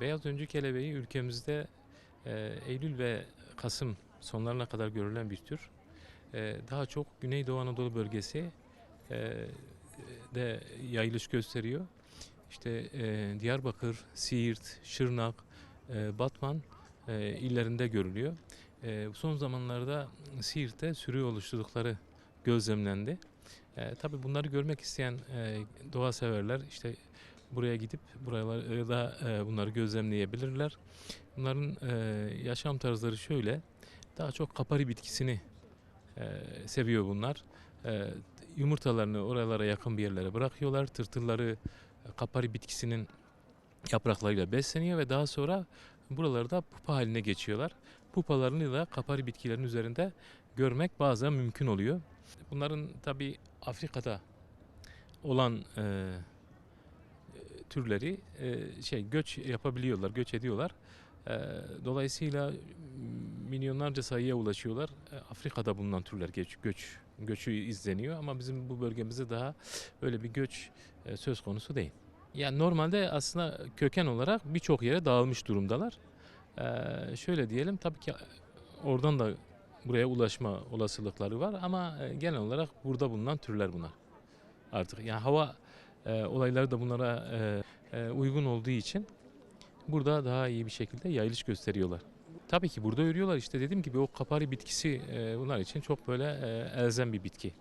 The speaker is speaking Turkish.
beyaz öncü kelebeği ülkemizde e, Eylül ve Kasım sonlarına kadar görülen bir tür. E, daha çok Güneydoğu Anadolu bölgesi e, de yayılış gösteriyor. İşte e, Diyarbakır, Siirt, Şırnak, e, Batman e, illerinde görülüyor. E, son zamanlarda Siirt'te sürü oluşturdukları gözlemlendi. E, tabii bunları görmek isteyen e, doğa severler işte buraya gidip buralarda e, bunları gözlemleyebilirler. Bunların e, yaşam tarzları şöyle. Daha çok kapari bitkisini e, seviyor bunlar. E, yumurtalarını oralara yakın bir yerlere bırakıyorlar. Tırtılları e, kapari bitkisinin yapraklarıyla besleniyor ve daha sonra buralarda pupa haline geçiyorlar. Pupalarını da kapari bitkilerin üzerinde görmek bazen mümkün oluyor. Bunların tabi Afrika'da olan e, türleri e, şey göç yapabiliyorlar, göç ediyorlar. E, dolayısıyla milyonlarca sayıya ulaşıyorlar. E, Afrika'da bulunan türler göç, göç göçü izleniyor ama bizim bu bölgemizde daha öyle bir göç e, söz konusu değil. Yani normalde aslında köken olarak birçok yere dağılmış durumdalar. E, şöyle diyelim tabii ki oradan da buraya ulaşma olasılıkları var ama e, genel olarak burada bulunan türler bunlar. Artık yani hava e, olayları da bunlara e, e, uygun olduğu için burada daha iyi bir şekilde yayılış gösteriyorlar. Tabii ki burada örüyorlar işte dediğim gibi o kapari bitkisi e, bunlar için çok böyle e, elzem bir bitki.